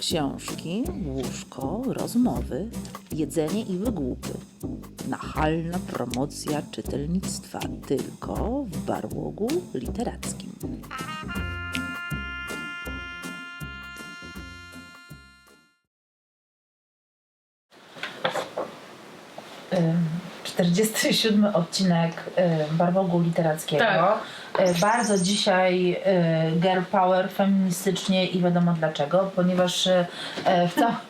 Książki, łóżko, rozmowy, jedzenie i wygłupy. Nachalna promocja czytelnictwa tylko w barłogu literackim. Ym, 47 odcinek Barwogu Literackiego. Tak. Y, Bardzo dzisiaj y, girl power, feministycznie i wiadomo dlaczego, ponieważ y, w całym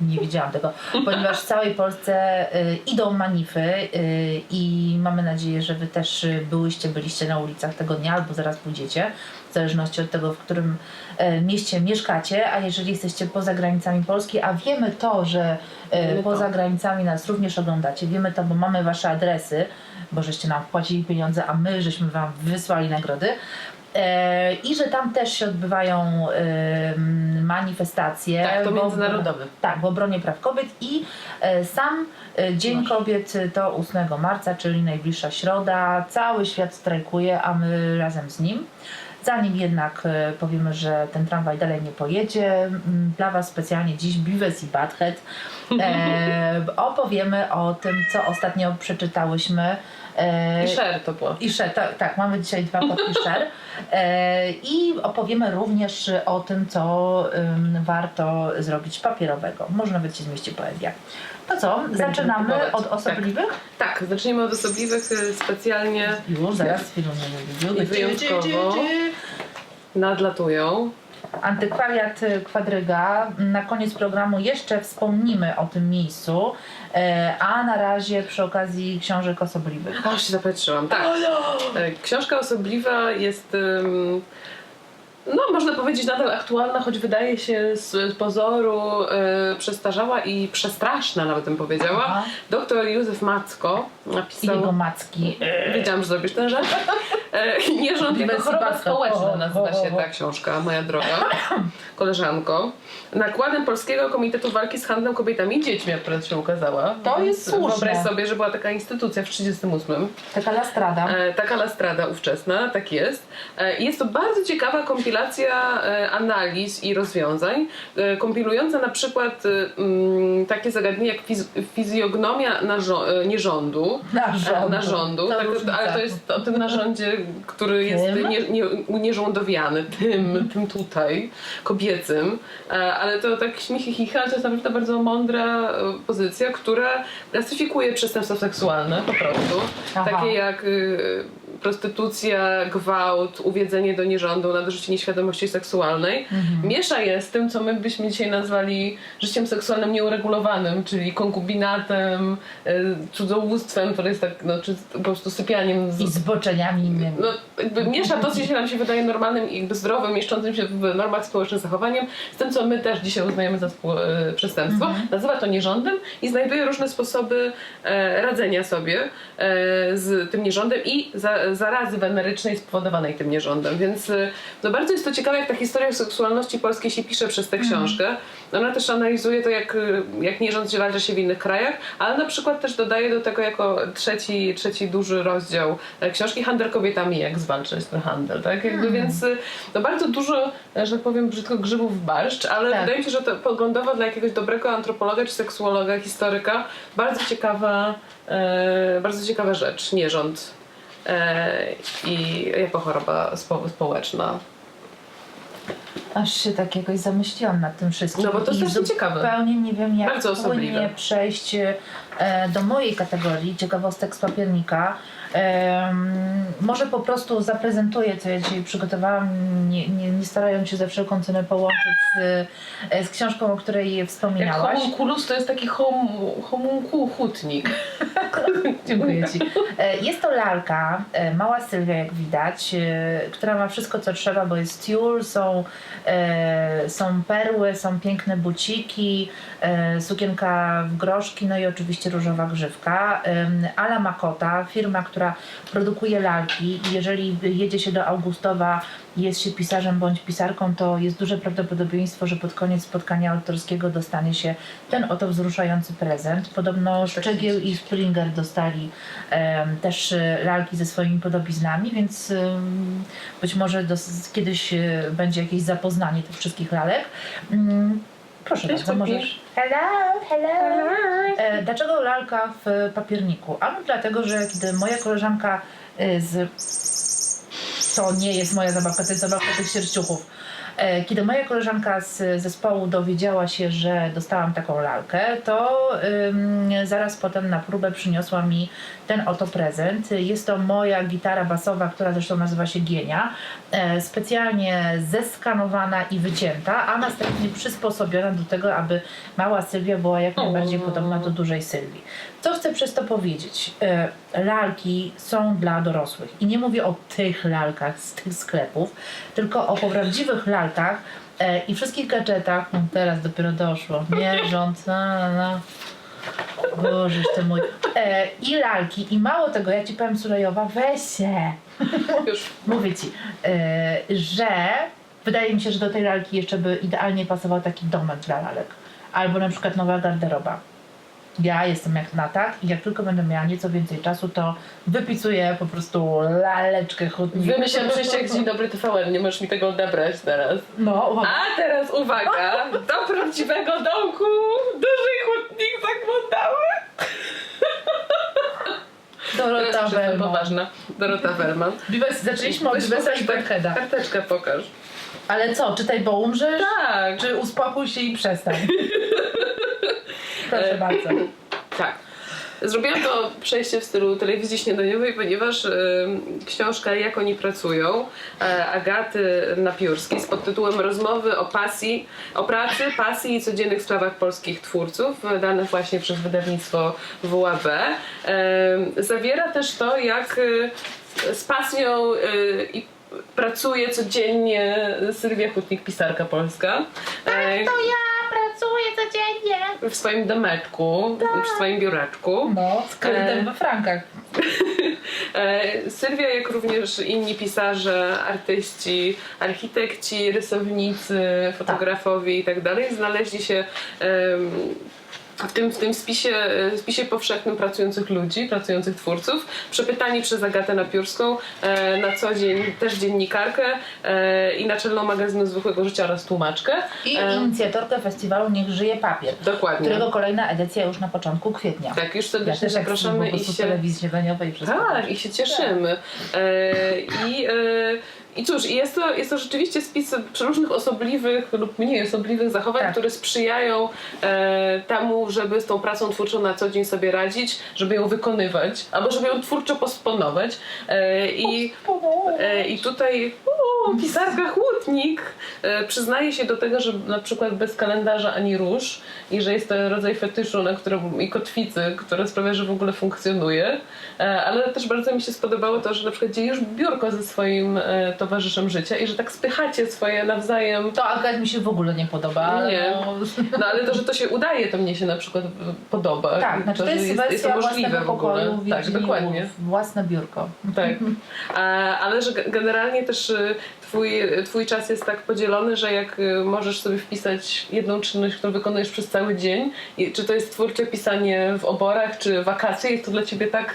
nie widziałam tego, ponieważ w całej Polsce y, idą manify y, i mamy nadzieję, że wy też y, byłyście, byliście na ulicach tego dnia albo zaraz pójdziecie, w zależności od tego, w którym y, mieście mieszkacie, a jeżeli jesteście poza granicami Polski, a wiemy to, że y, poza granicami nas również oglądacie, wiemy to, bo mamy wasze adresy, bo żeście nam wpłacili pieniądze, a my żeśmy wam wysłali nagrody. E, I że tam też się odbywają manifestacje. Tak, to międzynarodowy. Tak, w obronie praw kobiet i e, sam e, Dzień Kobiet to 8 marca, czyli najbliższa środa. Cały świat strajkuje, a my razem z nim. Zanim jednak powiemy, że ten tramwaj dalej nie pojedzie, dla Was specjalnie dziś Beavis i Butthead e, opowiemy o tym, co ostatnio przeczytałyśmy. E, I share to było. i share, tak, tak, mamy dzisiaj dwa podki share. E, I opowiemy również o tym, co ym, warto zrobić papierowego. Może nawet się zmieści poezja. To co, zaczynamy od osobliwych? Tak, zaczniemy od osobliwych y, specjalnie Już, zaraz chwilę I wyjątkowo. nadlatują. Antykwariat y, Kwadryga. Na koniec programu jeszcze wspomnimy o tym miejscu, e, a na razie przy okazji książek osobliwych. O, się zapatrzyłam. Tak. E, Książka osobliwa jest. No, można powiedzieć, nadal aktualna, choć wydaje się z pozoru e, przestarzała i przestraszna, nawet bym powiedziała. Aha. Doktor Józef Macko napisał. jego macki. Wiedziałam, że zrobisz ten żart. E, Nierząd jako Bez choroba społeczna nazywa się ta książka, moja droga koleżanko. Nakładem Polskiego Komitetu Walki z Handlem Kobietami i Dziećmi akurat się ukazała. To jest słuszne. Wyobraź sobie, że była taka instytucja w 1938. Taka lastrada. E, taka lastrada ówczesna, tak jest. E, jest to bardzo ciekawa kompilacja e, analiz i rozwiązań, e, kompilująca na przykład e, mm, takie zagadnienia jak fiz fizjognomia narzo- e, nierządu. Narządu. Narządu. To Tak, ale to jest o tym narządzie, który jest nie, nie, unierządowiany, tym, tym tutaj, kobiecym. E, ale to tak śmiechy chicha, to jest naprawdę bardzo mądra e, pozycja, która klasyfikuje przestępstwa seksualne po prostu. Aha. Takie jak y, prostytucja, gwałt, uwiedzenie do nierządu, nadużycie nieświadomości seksualnej. Mhm. Miesza je z tym, co my byśmy dzisiaj nazwali życiem seksualnym nieuregulowanym, czyli konkubinatem, y, cudzołóstwem, które jest tak, no, czy po prostu sypianiem z, I zboczeniami innymi. no, jakby miesza to, co się nam się wydaje normalnym i jakby zdrowym, mieszczącym się w normach społecznych zachowaniem, z tym, co my też dzisiaj uznajemy za e, przestępstwo. Nazywa to nierządem i znajduje różne sposoby e, radzenia sobie e, z tym nierządem i za, zarazy wenerycznej spowodowanej tym nierządem. Więc e, no bardzo jest to ciekawe, jak ta historia seksualności polskiej się pisze przez tę książkę. Ona też analizuje to, jak, e, jak nierząd walczy się w innych krajach, ale na przykład też dodaje do tego jako trzeci, trzeci duży rozdział e, książki Handel kobietami, jak zwalczać ten handel, tak? Jakby Więc y, no bardzo dużo, e, że tak powiem brzydko, grzybów w barszcz, ale Tak. wydaje mi się, że to poglądowo dla jakiegoś dobrego antropologa czy seksuologa, historyka bardzo ciekawa, e, bardzo ciekawa rzecz, nierząd i jako choroba spo, społeczna. Aż się tak jakoś zamyśliłam nad tym wszystkim. No bo to I strasznie ciekawe. Zupełnie nie wiem, jak Bardzo osobliwe. płynnie przejść e, do mojej kategorii ciekawostek z papiernika. Może po prostu zaprezentuję, co ja dzisiaj przygotowałam, nie, nie, nie starając się ze wszelką cenę połączyć z, e, z książką, o której Jak wspominałaś. homunculus to jest taki hom, homuncul hutnik. Dziękuję Ci. E, Jest to lalka, e, mała Sylwia jak widać, e, która ma wszystko co trzeba, bo jest tiul, są, e, są perły, są piękne buciki, e, sukienka w groszki, no i oczywiście różowa grzywka. Ala Makota, firma, która produkuje lalki jeżeli jedzie się do Augustowa jest się pisarzem bądź pisarką, to jest duże prawdopodobieństwo, że pod koniec spotkania autorskiego dostanie się ten oto wzruszający prezent. Podobno Szczegieł i Springer dostali em, też e, lalki ze swoimi podobiznami, więc em, być może kiedyś e, będzie jakieś zapoznanie tych wszystkich lalek. Mm, Proszę bardzo, możesz. Hello, hello. E, dlaczego lalka w papierniku? Ano dlatego, że kiedy moja koleżanka e, z... To nie jest moja zabawka, to jest zabawka tych sierściuchów. E, Kiedy moja koleżanka z zespołu dowiedziała się, że dostałam taką lalkę, to zaraz potem na próbę przyniosła mi ten oto prezent. Jest to moja gitara basowa, która zresztą nazywa się Gienia, e, specjalnie zeskanowana i wycięta, a następnie przysposobiona do tego, aby mała Sylwia była jak najbardziej podobna do dużej Sylwii. Co chcę przez to powiedzieć? E, Lalki są dla dorosłych. I nie mówię o tych lalkach z tych sklepów, tylko o prawdziwych lalkach e, i wszystkich gadżetach. No teraz dopiero doszło. Mierząc, na, na, na. Bożeż ty mój. E, I lalki. I mało tego, ja ci powiem Sulejowa, weź się. Już. Mówię ci, e, że wydaje mi się, że do tej lalki jeszcze by idealnie pasował taki domek dla lalek. Albo na przykład nowa garderoba. Ja jestem jak na tak i jak tylko będę miała nieco więcej czasu, to wypisuję po prostu laleczkę chudnik. Wymyślam przejście jak Dzień Dobry TVN, nie możesz mi tego odebrać teraz. No, uwaga. A teraz uwaga, do prawdziwego domku duży chłodnik zaglądały. Dorota Welmo. poważna. Dorota Wellman. Bibes, zaczęliśmy od Bibesa i tak- Berkeda. Karteczkę pokaż. Ale co, czytaj, bo umrzesz? Tak. Czy uspokój się i przestań? Proszę E, bardzo. Tak. Zrobiłam to przejście w stylu telewizji śniadaniowej, ponieważ y, książka Jak oni pracują e, Agaty Napiórskiej z pod tytułem Rozmowy o pasji, o pracy, pasji i codziennych sprawach polskich twórców, wydane właśnie przez wydawnictwo WAB. E, zawiera też to, jak y, z pasją y, i pracuje codziennie Sylwia Hutnik, pisarka polska. E, To ja codziennie. w swoim domeczku, w swoim biureczku. No, z kredytem E. we frankach. E, Sylwia, jak również inni pisarze, artyści, architekci, rysownicy, fotografowie i tak dalej, znaleźli się w tym, w tym spisie, e, spisie powszechnym pracujących ludzi, pracujących twórców, przepytani przez Agatę Napiórską, e, na co dzień też dziennikarkę e, i naczelną magazynu Zwykłego Życia oraz tłumaczkę. I E, inicjatorkę festiwalu Niech żyje papier, Dokładnie. którego kolejna edycja już na początku kwietnia. Tak, już Ja serdecznie jak zapraszamy i się... telewizji śniadaniowej. Tak, i się cieszymy. E, I, e, I cóż, jest to, jest to rzeczywiście spis przeróżnych osobliwych lub mniej osobliwych zachowań, Tak. które sprzyjają e, temu, żeby z tą pracą twórczą na co dzień sobie radzić, żeby ją wykonywać, albo żeby ją twórczo posponować. E, I E, I tutaj o, pisarka Chłodnik e, przyznaje się do tego, że na przykład bez kalendarza ani róż i że jest to rodzaj fetyszu na którym, i kotwicy, która sprawia, że w ogóle funkcjonuje. E, ale też bardzo mi się spodobało to, że na przykład dzielisz biurko ze swoim e, towarzyszem życia i że tak spychacie swoje nawzajem. To akurat mi się w ogóle nie podoba, ale Nie. no... No ale to, że to się udaje, to mnie się na przykład e, podoba. Tak, znaczy to jest, jest, jest to możliwe w ogóle. pokoju Tak, dokładnie. Własne biurko. Tak. A, ale że ge- generalnie też y, twój, twój czas jest tak podzielony, że jak y, możesz sobie wpisać jedną czynność, którą wykonujesz przez cały dzień, i czy to jest twórcze pisanie w oborach, czy wakacje, jest to dla ciebie tak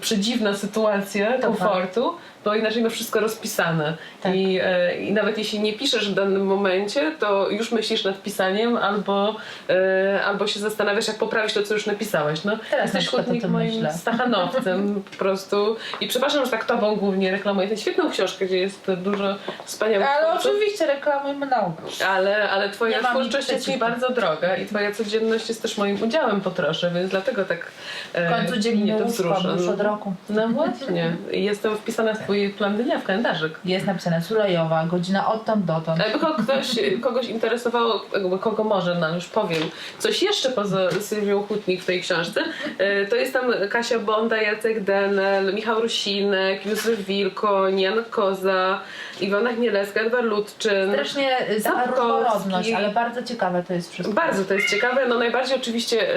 przedziwna sytuacja komfortu, bo inaczej masz wszystko rozpisane. Tak. I, e, I nawet jeśli nie piszesz w danym momencie, to już myślisz nad pisaniem albo, e, albo się zastanawiasz, jak poprawić to, co już napisałeś. No, Teraz jesteś tym moim myślę. stachanowcem po prostu. I przepraszam, że tak tobą głównie reklamuję tę świetną książkę, gdzie jest dużo wspaniałych Ale twórców. oczywiście reklamuj mnogo. Ale, ale twoja nic twórczość jest mi bardzo droga i twoja codzienność jest też moim udziałem po trosze, więc dlatego tak e, W końcu mnie to wzrusza. Od roku. No właśnie. Jestem wpisana w twój plan dnia, w kalendarzyk. Jest napisane Sulejowa, godzina odtąd dotąd. Jakby ko- ktoś, kogoś interesowało, jakby kogo może, no już powiem, coś jeszcze poza Sylwią Hutnik w tej książce, e, to jest tam Kasia Bonda, Jacek Denel, Michał Rusinek, Józef Wilkoń, Jan Koza, Iwona Chmielewska, Edward Ludczyn. Strasznie taka Sapkowski. różnorodność, ale bardzo ciekawe to jest wszystko. Bardzo to jest ciekawe. No najbardziej oczywiście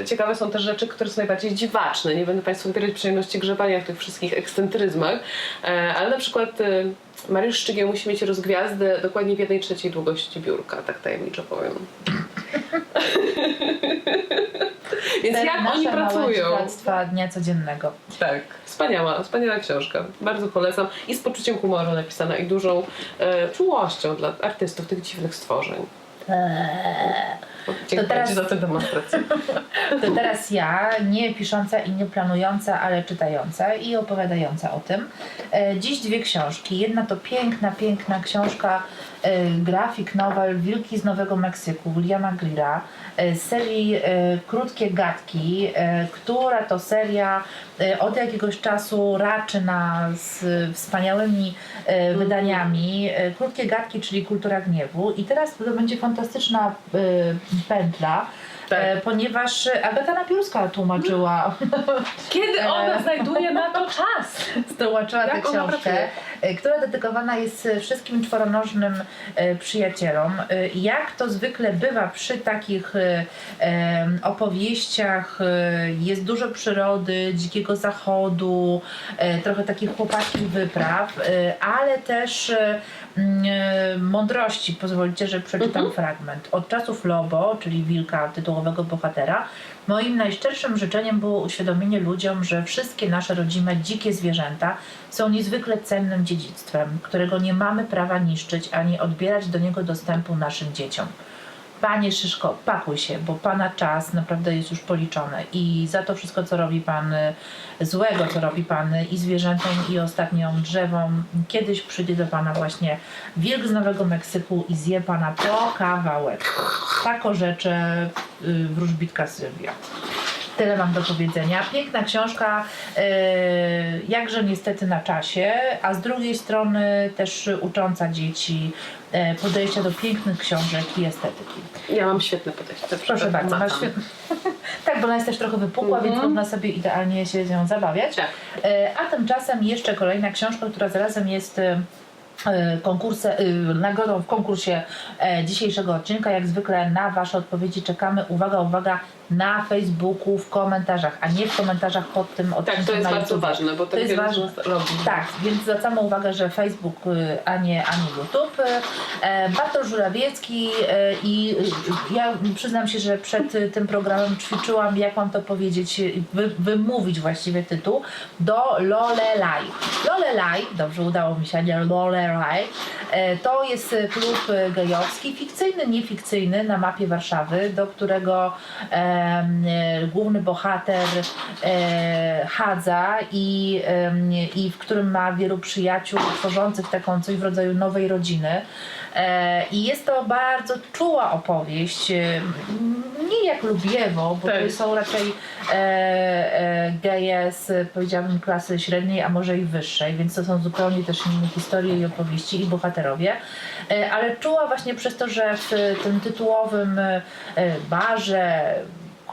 e, ciekawe są te rzeczy, które są najbardziej dziwaczne. Nie będę Państwu wybierać przyjemności grzebania w tych wszystkich ekscentryzmach, e, ale na przykład e, Mariusz Szczygieł musi mieć rozgwiazdę dokładnie w jednej trzeciej długości biurka, tak tajemniczo powiem. Więc jak oni pracują? dnia codziennego. Tak, wspaniała, wspaniała książka. Bardzo polecam. I z poczuciem humoru napisana i dużą e, czułością dla artystów tych dziwnych stworzeń. Dziękuję teraz- Ci za tę demonstrację. To teraz ja, nie pisząca i nie planująca, ale czytająca i opowiadająca o tym. E, Dziś dwie książki. Jedna to piękna, piękna książka grafik novel Wilki z Nowego Meksyku Williama e, z serii e, Krótkie Gadki, która to seria od jakiegoś czasu raczy nas e, wspaniałymi e, wydaniami. Krótkie Gadki, czyli Kultura Gniewu. I teraz to będzie fantastyczna pętla. Tak. E, ponieważ Agata Napiórska tłumaczyła, Kiedy ona znajduje na to czas? tłumaczyła tę książkę, e, która dedykowana jest wszystkim czworonożnym e, przyjacielom. E, Jak to zwykle bywa przy takich e, opowieściach, e, jest dużo przyrody, dzikiego zachodu, e, trochę takich chłopackich wypraw, e, ale też e, e, mądrości. Pozwolicie, że przeczytam fragment. Od czasów Lobo, czyli wilka tytułowego bohatera, moim najszczerszym życzeniem było uświadomienie ludziom, że wszystkie nasze rodzime dzikie zwierzęta są niezwykle cennym dziedzictwem, którego nie mamy prawa niszczyć ani odbierać do niego dostępu naszym dzieciom. Panie Szyszko, pakuj się, bo Pana czas naprawdę jest już policzony i za to wszystko, co robi Pan y, złego, co robi Pan y, i zwierzętom, i ostatniom drzewom, kiedyś przyjdzie do Pana właśnie wilk z Nowego Meksyku i zje Pana po kawałek. Tak orzecze y, wróżbitka Sylwia. Tyle mam do powiedzenia. Piękna książka, yy, jakże niestety na czasie, a z drugiej strony też ucząca dzieci podejścia do pięknych książek i estetyki. Ja mam świetne podejście. Proszę bardzo, masz świetne. tak, bo ona jest też trochę wypukła, Mhm. więc można sobie idealnie się z nią zabawiać. Tak. E, A tymczasem jeszcze kolejna książka, która zarazem jest e, e, konkursem, e, nagrodą w konkursie e, dzisiejszego odcinka. Jak zwykle na Wasze odpowiedzi czekamy. Uwaga, uwaga, na Facebooku, w komentarzach, a nie w komentarzach pod tym odcinkiem Tak, to jest bardzo ważne, bo To tak jest ważne. Tak, więc zwracamy uwagę, że Facebook, y, a nie, a nie YouTube. E, Bartosz Żurawiecki e, i y, ja przyznam się, że przed y, tym programem ćwiczyłam, jak mam to powiedzieć, wy, wymówić właściwie tytuł, do Lolelaj. Lolelaj, dobrze udało mi się, nie Lolelaj, e, to jest klub gejowski, fikcyjny, niefikcyjny na mapie Warszawy, do którego e, główny bohater e, chadza i, em, i w którym ma wielu przyjaciół tworzących taką coś w rodzaju nowej rodziny. E, I jest to bardzo czuła opowieść, e, nie jak Lubiewo, bo Tak. to są raczej e, e, geje z powiedziałabym klasy średniej, a może i wyższej, więc to są zupełnie też inne historie i opowieści i bohaterowie. E, ale czuła właśnie przez to, że w tym tytułowym e, barze,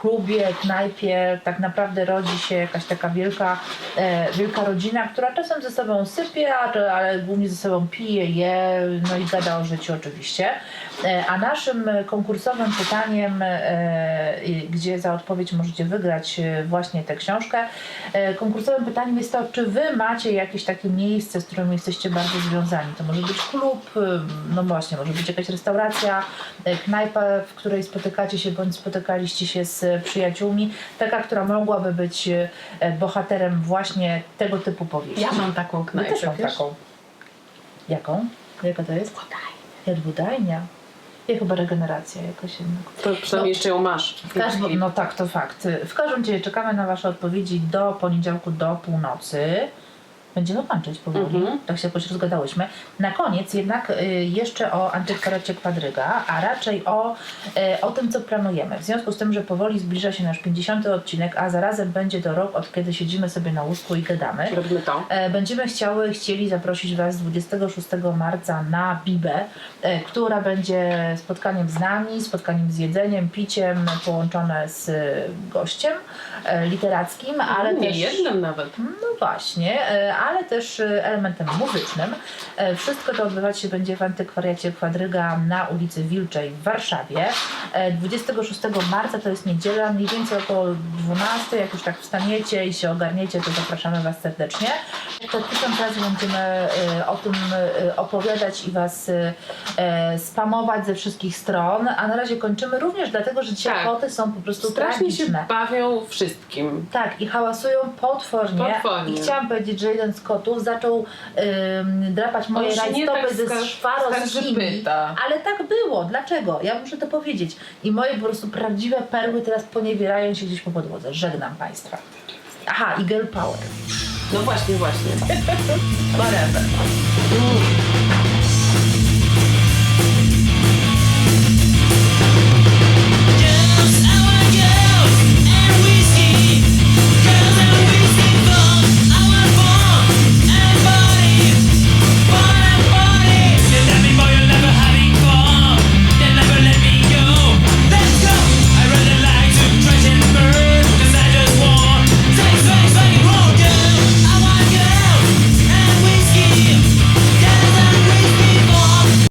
klubie, knajpie tak naprawdę rodzi się jakaś taka wielka, e, wielka rodzina, która czasem ze sobą sypie, a- ale głównie ze sobą pije, je, no i gada o życiu oczywiście. E, a naszym konkursowym pytaniem, e, gdzie za odpowiedź możecie wygrać e, właśnie tę książkę, e, konkursowym pytaniem jest to, czy wy macie jakieś takie miejsce, z którym jesteście bardzo związani. To może być klub, e, no właśnie, może być jakaś restauracja, e, knajpa, w której spotykacie się bądź spotykaliście się z przyjaciółmi, taka, która mogłaby być e, bohaterem właśnie tego typu powieści. Ja mam taką Ja knajpę, też mam wiesz? taką. Jaką? Jaka to jest? Jadwodajnia. Ja chyba regeneracja jakoś jednak. To przynajmniej jeszcze ją masz. W każdym, no tak, to fakt. W każdym razie czekamy na Wasze odpowiedzi do poniedziałku do północy. Będziemy kończyć powoli, Mhm. tak się jakoś rozgadałyśmy. Na koniec jednak y, jeszcze o antykwarecie Kwadryga, a raczej o, y, o tym, co planujemy. W związku z tym, że powoli zbliża się nasz 50. odcinek, a zarazem będzie to rok, od kiedy siedzimy sobie na łóżku i gadamy. Robimy to. E, Będziemy chciały, chcieli zaprosić Was 26 marca na Bibę, e, która będzie spotkaniem z nami, spotkaniem z jedzeniem, piciem, połączone z gościem e, literackim, ale nie też... jednym nawet. No właśnie, e, ale też e, elementem muzycznym. E, Wszystko to odbywać się będzie w antykwariacie Kwadryga na ulicy Wilczej w Warszawie. E, 26 marca to jest niedziela, mniej więcej około 12, jak już tak wstaniecie i się ogarniecie, to zapraszamy Was serdecznie. To tysiąc razy będziemy e, o tym e, opowiadać i Was e, e, spamować ze wszystkich stron, a na razie kończymy również dlatego, że dzisiaj Tak. koty są po prostu Strasznie się tragiczne. bawią wszystkim. Tak, i hałasują potwornie. Potwornie. I chciałam powiedzieć, że jeden z kotów zaczął ym, drapać moje nie rajstopy tak ze szwaroskimi. Ale tak było. Dlaczego? Ja muszę to powiedzieć. I moje po prostu prawdziwe perły teraz poniewierają się gdzieś po podłodze. Żegnam Państwa. Aha, i girl power. No właśnie, właśnie. Whatever.